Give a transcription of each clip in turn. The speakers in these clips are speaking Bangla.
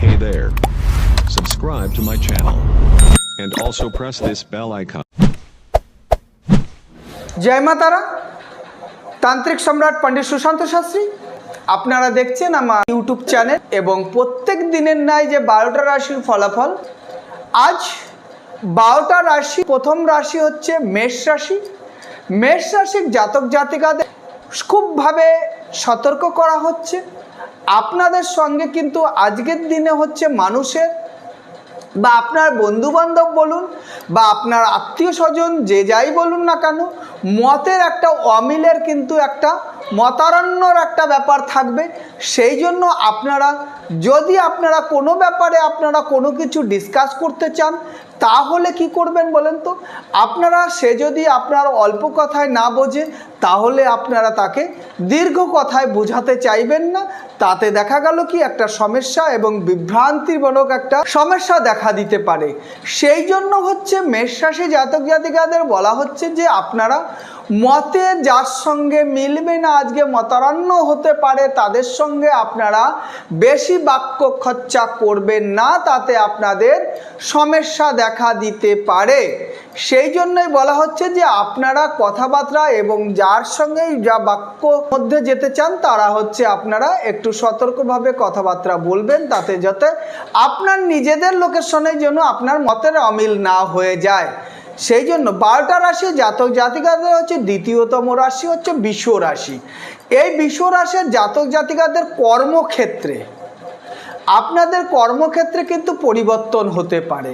Hey there. Subscribe to my channel. And also press this bell icon. জয় মা তারা তান্ত্রিক সম্রাট পণ্ডিত সুশান্ত শাস্ত্রী আপনারা দেখছেন আমার ইউটিউব চ্যানেল এবং প্রত্যেক দিনের ন্যায় যে বারোটা রাশির ফলাফল আজ বারোটা রাশি প্রথম রাশি হচ্ছে মেষ রাশি মেষ রাশির জাতক জাতিকাদের খুবভাবে সতর্ক করা হচ্ছে আপনাদের সঙ্গে কিন্তু আজকের দিনে হচ্ছে মানুষের বা আপনার বন্ধু বান্ধব বলুন বা আপনার আত্মীয় স্বজন, যে যাই বলুন না কেন, মতের একটা অমিলের কিন্তু একটা মতারণ্যর একটা ব্যাপার থাকবে। সেই জন্য আপনারা, যদি আপনারা কোনো ব্যাপারে আপনারা কোনো কিছু ডিসকাস করতে চান তাহলে কি করবেন বলেন তো? আপনারা, সে যদি আপনার অল্প কথায় না বোঝে, তাহলে আপনারা তাকে দীর্ঘ কথায় বোঝাতে চাইবেন না। তাতে দেখা গেল কি, একটা সমস্যা এবং বিভ্রান্তিমূলক একটা সমস্যা দেখা দিতে পারে। সেই জন্য হচ্ছে মেষরাশি জাতক জাতিকাদের বলা হচ্ছে যে, আপনারা মতে যার সঙ্গে মিলবে না, আজকে মতারণ্য হতে পারে, তাদের সঙ্গে আপনারা বেশি বাক্য খরচা করবেন না, তাতে আপনাদের সমস্যা দেখা দিতে পারে। সেই জন্যই বলা হচ্ছে যে, আপনারা কথাবার্তা এবং যার সঙ্গে যা বাক্য মধ্যে যেতে চান, তারা হচ্ছে আপনারা একটু সতর্কভাবে কথাবার্তা বলবেন, তাতে যাতে আপনার নিজেদের লোকেশনের যেন আপনার মতের অমিল না হয়ে যায়। সেই জন্য বারোটা রাশি জাতক জাতিকাদের হচ্ছে দ্বিতীয়তম রাশি হচ্ছে বিশ্ব রাশি। এই বিশ্ব রাশির জাতক জাতিকাদের কর্মক্ষেত্রে, আপনাদের কর্মক্ষেত্রে কিন্তু পরিবর্তন হতে পারে।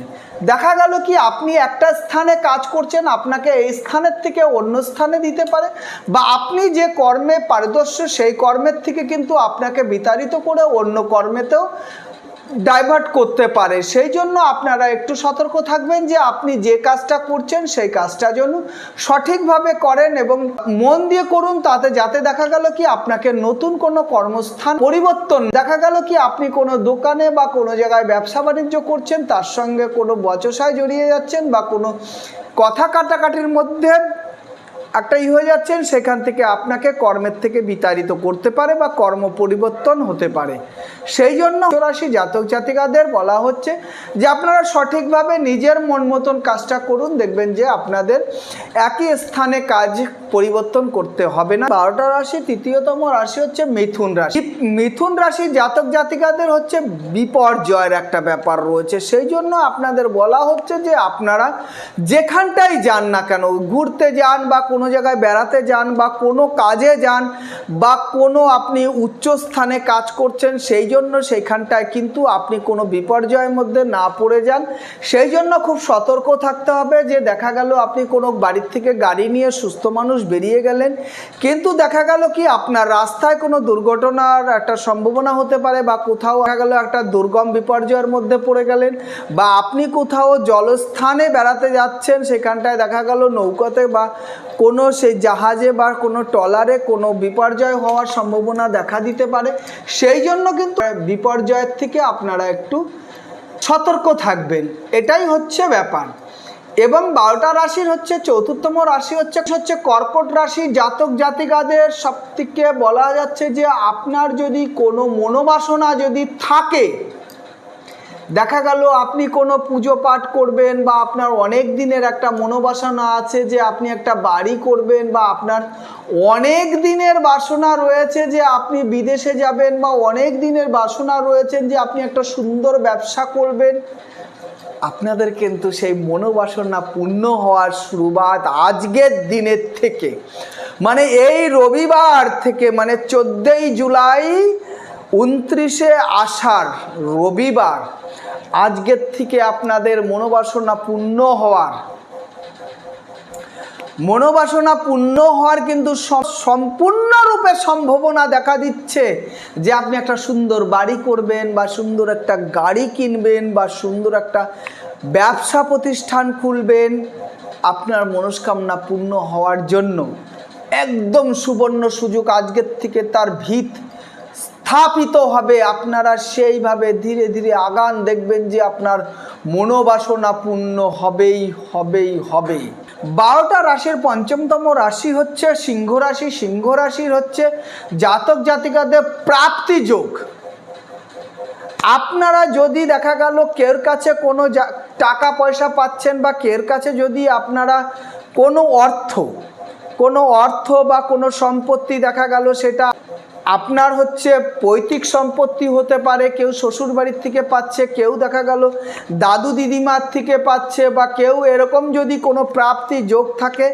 দেখা গেল কি, আপনি একটা স্থানে কাজ করছেন, আপনাকে এই স্থানের থেকে অন্য স্থানে দিতে পারে বা আপনি যে কর্মে পারদর্শ, সেই কর্মের থেকে কিন্তু আপনাকে বিতাড়িত করে অন্য কর্মেতেও ডাইভার্ট করতে পারে। সেই জন্য আপনারা একটু সতর্ক থাকবেন যে আপনি যে কাজটা করছেন সেই কাজটা যেন সঠিকভাবে করেন এবং মন দিয়ে করুন, তাতে যাতে দেখা গেল কি আপনাকে নতুন কোনো কর্মস্থান পরিবর্তন দেখা গেল কি আপনি কোনো দোকানে বা কোনো জায়গায় ব্যবসা বাণিজ্য করছেন, তার সঙ্গে কোনো বচসায় জড়িয়ে যাচ্ছেন বা কোনো কথা কাটাকাটির মধ্যে একটা ই হয়ে যাচ্ছেন, সেখান থেকে আপনাকে কর্মের থেকে বিতাড়িত করতে পারে বা কর্ম পরিবর্তন হতে পারে। সেই জন্য রাশি জাতক জাতিকাদের বলা হচ্ছে যে আপনারা সঠিকভাবে নিজের মন মতন কাজটা করুন, দেখবেন যে আপনাদের একই স্থানে কাজ পরিবর্তন করতে হবে না। বারোটা রাশি, তৃতীয়তম রাশি হচ্ছে মিথুন রাশি। মিথুন রাশি জাতক জাতিকাদের হচ্ছে বিপর্যয়ের একটা ব্যাপার রয়েছে। সেই জন্য আপনাদের বলা হচ্ছে যে আপনারা যেখানটাই যান না কেন, ঘুরতে যান বা কোনো জায়গায় বেড়াতে যান বা কোনো কাজে যান বা কোনো আপনি উচ্চ স্থানে কাজ করছেন, সেই জন্য সেইখানটায় কিন্তু আপনি কোনো বিপর্যয়ের মধ্যে না পড়ে যান। সেই জন্য খুব সতর্ক থাকতে হবে যে দেখা গেল আপনি কোনো বাড়ির থেকে গাড়ি নিয়ে সুস্থ মানুষ বেরিয়ে গেলেন, কিন্তু দেখা গেল কি আপনার রাস্তায় কোনো দুর্ঘটনার একটা সম্ভাবনা হতে পারে বা কোথাও দেখা গেল একটা দুর্গম বিপর্যয়ের মধ্যে পড়ে গেলেন বা আপনি কোথাও জলস্থানে বেড়াতে যাচ্ছেন, সেখানটায় দেখা গেল নৌকাতে বা কোনো সেই জাহাজে বা কোনো ট্রলারে কোনো বিপর্যয় হওয়ার সম্ভাবনা দেখা দিতে পারে। সেই জন্য কিন্তু বিপর্যয়ের থেকে আপনারা একটু সতর্ক থাকবেন। এটাই হচ্ছে ব্যাপার। এবং বারোটা রাশির হচ্ছে, চতুর্থম রাশি হচ্ছে হচ্ছে কর্কট রাশি। জাতক জাতিকাদের সব থেকে বলা যাচ্ছে যে আপনার যদি কোনো মনোবাসনা যদি থাকে দেখা গেল আপনি কোনো পুজো পাঠ করবেন বা আপনার অনেক দিনের একটা মনোবাসনা আছে যে আপনি একটা বাড়ি করবেন বা আপনার অনেক দিনের বাসনা রয়েছে যে আপনি বিদেশে যাবেন বা অনেক দিনের বাসনা রয়েছেন যে আপনি একটা সুন্দর ব্যবসা করবেন। আপনাদের কিন্তু সেই মনোবাসনা পূর্ণ হওয়ার শুরুবাত আজকের দিনের থেকে। মানে এই রবিবার থেকে মানে চোদ্দই জুলাই উনত্রিশে আষাঢ় রবিবার, আজকের থেকে আপনাদের মনোবাসনা পূর্ণ হওয়ার। মনোবাসনা পূর্ণ হওয়ার কিন্তু সম- সম্পূর্ণরূপে সম্ভাবনা দেখা দিচ্ছে যে আপনি একটা সুন্দর বাড়ি করবেন বা সুন্দর একটা গাড়ি কিনবেন বা সুন্দর একটা ব্যবসা প্রতিষ্ঠান খুলবেন আপনার মনস্কামনা পূর্ণ হওয়ার জন্য। একদম সুবর্ণ সুযোগ আজকের থেকে তার ভিত স্থাপিত হবে, আপনারা সেইভাবে ধীরে ধীরে আগান দেখবেন যে আপনার মনোবাসনা পূর্ণ হবেই হবেই হবেই। বারোটা রাশির পঞ্চমতম রাশি হচ্ছে সিংহ রাশি। সিংহ রাশির হচ্ছে জাতক জাতিকাদের প্রাপ্তি যোগ। আপনারা যদি দেখা গেল কের কাছে কোনো টাকা পয়সা পাচ্ছেন বা কের কাছে যদি আপনারা কোনো অর্থ কোনো অর্থ বা কোনো সম্পত্তি দেখা গেল সেটা আপনার হচ্ছে পৈতৃক সম্পত্তি হতে পারে, কেউ শ্বশুর বাড়ির থেকে পাচ্ছে, কেউ দেখা গেল দাদু দিদিমার থেকে পাচ্ছে বা কেউ এরকম যদি কোনো প্রাপ্তি যোগ থাকে,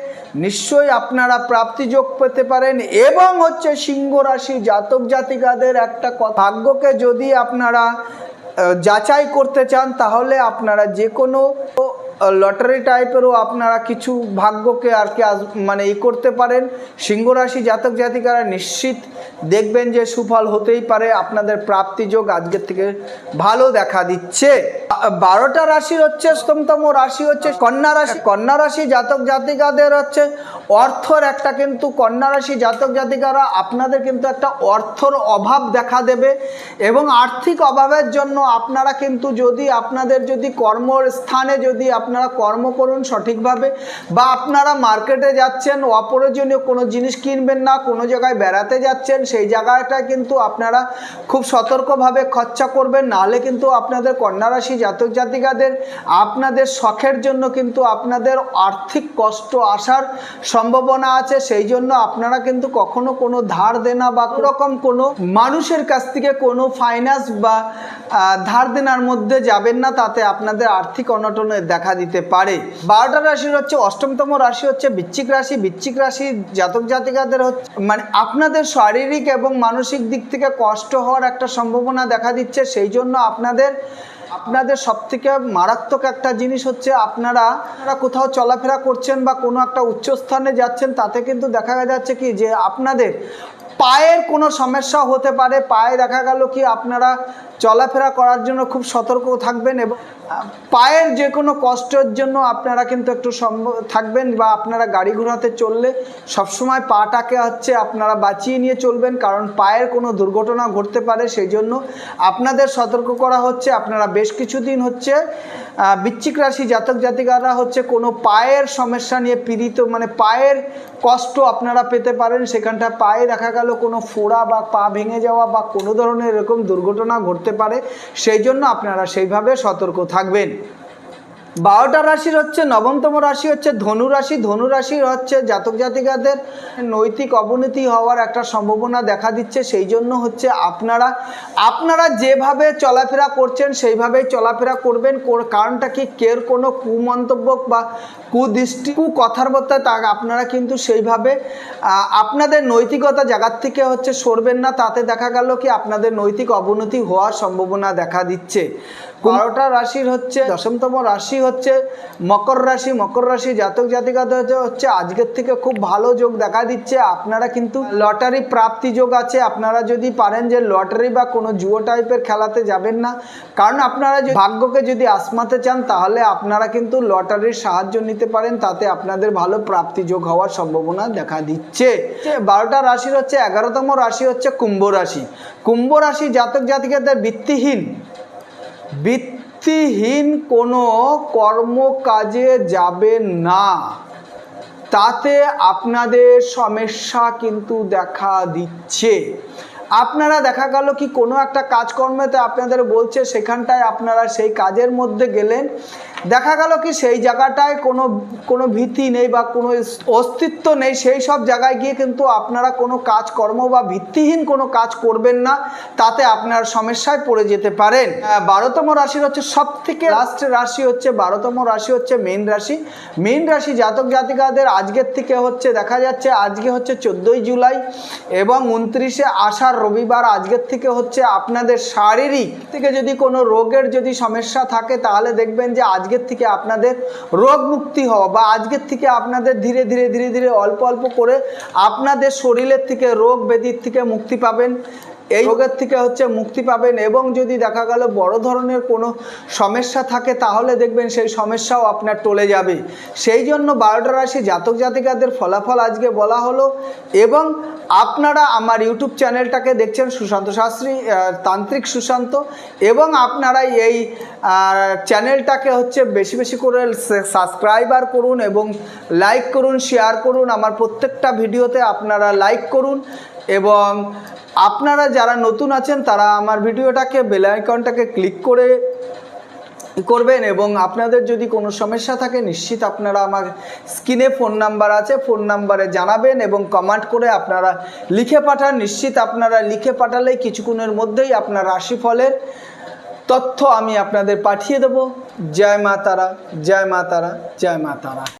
নিশ্চয়ই আপনারা প্রাপ্তি যোগ পেতে পারেন। এবং হচ্ছে সিংহ রাশি জাতক জাতিকাদের একটা ভাগ্যকে যদি আপনারা যাচাই করতে চান, তাহলে আপনারা যে কোনো লটারি টাইপেরও আপনারা কিছু ভাগ্যকে আর কি মানে ই করতে পারেন। সিংহ রাশি জাতক জাতিকারা নিশ্চিত দেখবেন যে সুফল হতেই পারে। আপনাদের প্রাপ্তি যোগ আজকের থেকে ভালো দেখা দিচ্ছে। বারোটা রাশি হচ্ছে স্তমতম রাশি হচ্ছে কন্যা রাশি। কন্যা রাশি জাতক জাতিকাদের হচ্ছে অর্থর একটা কিন্তু কন্যা রাশি জাতক জাতিকারা আপনাদের কিন্তু একটা অর্থর অভাব দেখা দেবে এবং আর্থিক অভাবের জন্য আপনারা কিন্তু যদি আপনাদের যদি কর্মস্থানে যদি কর্ম করুন সঠিকভাবে বা আপনারা মার্কেটে যাচ্ছেন, অপ্রয়োজনীয় কোনো জিনিস কিনবেন না, কোনো জায়গায় বেড়াতে যাচ্ছেন, সেই জায়গাটা কিন্তু আপনারা খুব সতর্কভাবে খরচা করবেন। নাহলে কিন্তু আপনাদের কন্যা রাশি জাতক জাতিকাদের আপনাদের শখের জন্য কিন্তু আপনাদের আর্থিক কষ্ট আসার সম্ভাবনা আছে। সেই জন্য আপনারা কিন্তু কখনো কোনো ধার দেনা বা রকম কোনো মানুষের কাছ থেকে কোনো ফাইন্যান্স বা ধার দেনার মধ্যে যাবেন না। তাতে আপনাদের আর্থিক অনটনে দেখা দিতে পারে। বারোটা রাশির হচ্ছে অষ্টমতম রাশি হচ্ছে বৃশ্চিক রাশি। বৃশ্চিক রাশি জাতক জাতিকাদের হচ্ছে মানে আপনাদের শারীরিক এবং মানসিক দিক থেকে কষ্ট হওয়ার একটা সম্ভাবনা দেখা দিচ্ছে। সেই জন্য আপনাদের আপনাদের সব থেকে মারাত্মক একটা জিনিস হচ্ছে আপনারা আপনারা কোথাও চলাফেরা করছেন বা কোনো একটা উচ্চস্থানে যাচ্ছেন, তাতে কিন্তু দেখা যাচ্ছে কি যে আপনাদের পায়ের কোনো সমস্যা হতে পারে। পায়ে দেখা গেল কি আপনারা চলাফেরা করার জন্য খুব সতর্ক থাকবেন এবং পায়ের যে কোনো কষ্টের জন্য আপনারা কিন্তু একটু থাকবেন বা আপনারা গাড়ি ঘোড়াতে চললে সবসময় পাটাকে হচ্ছে আপনারা বাঁচিয়ে নিয়ে চলবেন, কারণ পায়ের কোনো দুর্ঘটনা ঘটতে পারে সেই জন্য আপনাদের সতর্ক করা হচ্ছে। আপনারা বেশ কিছুদিন হচ্ছে বৃশ্চিক রাশি জাতক জাতিকারা হচ্ছে কোনো পায়ের সমস্যা নিয়ে পীড়িত মানে পায়ের কষ্ট আপনারা পেতে পারেন। সেখানটা পায়ে দেখা গেল কোনো ফোড়া বা পা ভেঙে যাওয়া বা কোনো ধরনের এরকম দুর্ঘটনা ঘটতে পারে সেই জন্য আপনারা সেইভাবে সতর্ক থাকবেন। বারোটা রাশির হচ্ছে নবমতম রাশি হচ্ছে ধনু রাশি। ধনু রাশির হচ্ছে জাতক জাতিকাদের নৈতিক অবনতি হওয়ার একটা সম্ভাবনা দেখা দিচ্ছে, সেই জন্য হচ্ছে আপনারা আপনারা যেভাবে চলাফেরা করছেন সেইভাবেই চলাফেরা করবেন। কারণটা কি? কের কোনো কুমন্তব্য বা কুদৃষ্টি কু কথার বলতে তা আপনারা কিন্তু সেইভাবে আপনাদের নৈতিকতা জায়গার থেকে হচ্ছে সরবেন না। তাতে দেখা গেল কি, আপনাদের নৈতিক অবনতি হওয়ার সম্ভাবনা দেখা দিচ্ছে। বারোটা রাশির হচ্ছে, দশমতম রাশি হচ্ছে, মকর রাশি মকর রাশি জাতক জাতিকাদের হচ্ছে- আজকের থেকে খুব ভালো যোগ দেখা দিচ্ছে। আপনারা কিন্তু লটারি প্রাপ্তি যোগ আছে। আপনারা যদি পারেন যে লটারি বা কোনো জুয়ো টাইপের খেলাতে যাবেন না। কারণ আপনারা ভাগ্যকে যদি আসমাতে চান, তাহলে আপনারা কিন্তু লটারির সাহায্য নিতে পারেন। তাতে আপনাদের ভালো প্রাপ্তি যোগ হওয়ার সম্ভাবনা দেখা দিচ্ছে। বারোটা রাশির হচ্ছে, এগারোতম রাশি হচ্ছে কুম্ভ রাশি। কুম্ভ রাশি জাতক জাতিকাদের বৃত্তিহীন বৃত্তিহীন কোনো কর্মকাজে যাবেন না। তাতে আপনাদের সমস্যা কিন্তু দেখা দিচ্ছে। আপনারা দেখা গেল কি কোনো একটা কাজকর্মেতে আপনাদের বলছে, সেখানটায় আপনারা সেই কাজের মধ্যে গেলেন। দেখা গেল কি সেই জায়গাটায় কোনো কোনো ভীতি নেই বা কোনো অস্তিত্ব নেই, সেই সব জায়গায় গিয়ে কিন্তু আপনারা কোনো কাজকর্ম বা ভিত্তিহীন কোনো কাজ করবেন না, তাতে আপনার সমস্যায় পড়ে যেতে পারেন। বারোতম রাশির হচ্ছে সব থেকে লাস্ট রাশি হচ্ছে, বারোতম রাশি হচ্ছে মেন রাশি। মেন রাশি জাতক জাতিকাদের আজকের থেকে হচ্ছে দেখা যাচ্ছে, আজকে হচ্ছে চোদ্দোই জুলাই এবং উনত্রিশে আষাঢ় রবিবার, আজকের থেকে হচ্ছে আপনাদের শারীরিক থেকে যদি কোনো রোগের যদি সমস্যা থাকে, তাহলে দেখবেন যে আজকের থেকে আপনাদের রোগ মুক্তি হওয়া বা আজকের থেকে আপনাদের ধীরে ধীরে ধীরে ধীরে অল্প অল্প করে আপনাদের শরীরের থেকে রোগ ব্যাধির থেকে মুক্তি পাবেন। এই রোগের থেকে হচ্ছে মুক্তি পাবেন এবং যদি দেখা গেল বড় ধরনের কোনো সমস্যা থাকে, তাহলে দেখবেন সেই সমস্যাও আপনার টলে যাবে। সেই জন্য বারোটা রাশি জাতক জাতিকাদের ফলাফল আজকে বলা হলো এবং আপনারা আমার ইউটিউব চ্যানেলটাকে দেখছেন সুশান্ত শাস্ত্রী তান্ত্রিক সুশান্ত, এবং আপনারা এই চ্যানেলটাকে হচ্ছে বেশি বেশি করে সাবস্ক্রাইবার করুন এবং লাইক করুন, শেয়ার করুন, আমার প্রত্যেকটা ভিডিওতে আপনারা লাইক করুন। এবং আপনারা যারা নতুন আছেন, তারা আমার ভিডিওটাকে বেল আইকনটাকে ক্লিক করে করবেন এবং আপনাদের যদি কোনো সমস্যা থাকে, নিশ্চিত আপনারা আমার স্ক্রিনে ফোন নাম্বার আছে ফোন নাম্বারে জানাবেন এবং কমেন্ট করে আপনারা লিখে পাঠান। নিশ্চিত আপনারা লিখে পাঠালেই কিছুক্ষণের মধ্যেই আপনার রাশিফলের তথ্য আমি আপনাদের পাঠিয়ে দেব। জয় মা তারা, জয় মা তারা, জয় মা তারা।